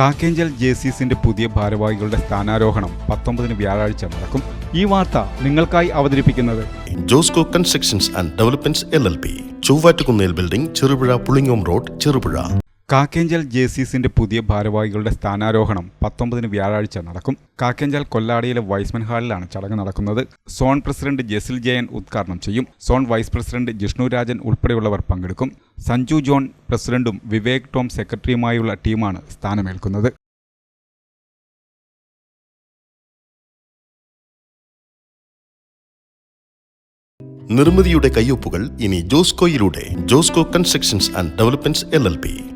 കാക്കേഞ്ചൽ ജേസീസിന്റെ പുതിയ ഭാരവാഹികളുടെ സ്ഥാനാരോഹണം പത്തൊമ്പതിന് വ്യാഴാഴ്ച നടക്കും. ഈ വാർത്ത നിങ്ങൾക്കായി അവതരിപ്പിക്കുന്നത് Josco constructions and developments L L P. Chovvattukunnel building Cherupuzha Pulingome road Cherupuzha. Kakkenchal ജേസീസിന്റെ പുതിയ ഭാരവാഹികളുടെ സ്ഥാനാരോഹണം പത്തൊമ്പതിന് വ്യാഴാഴ്ച നടക്കും. കാക്കേഞ്ചൽ കൊല്ലാടിയിലെ വൈസ്മൻ ഹാളിലാണ് ചടങ്ങ് നടക്കുന്നത്. സോൺ പ്രസിഡന്റ് ജെസിൽ ജയൻ ഉദ്ഘാടനം ചെയ്യും. Zone vice president Jishnu Rajan ഉൾപ്പെടെയുള്ളവർ പങ്കെടുക്കും. സഞ്ജു ജോൺ പ്രസിഡന്റും വിവേക് ടോം സെക്രട്ടറിയുമായുള്ള ടീമാണ് സ്ഥാനമേൽക്കുന്നത്. നിർമ്മിതിയുടെ കയ്യൊപ്പുകൾ ഇനി ജോസ്കോയിലൂടെ Josco constructions and developments L L P.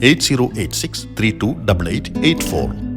8086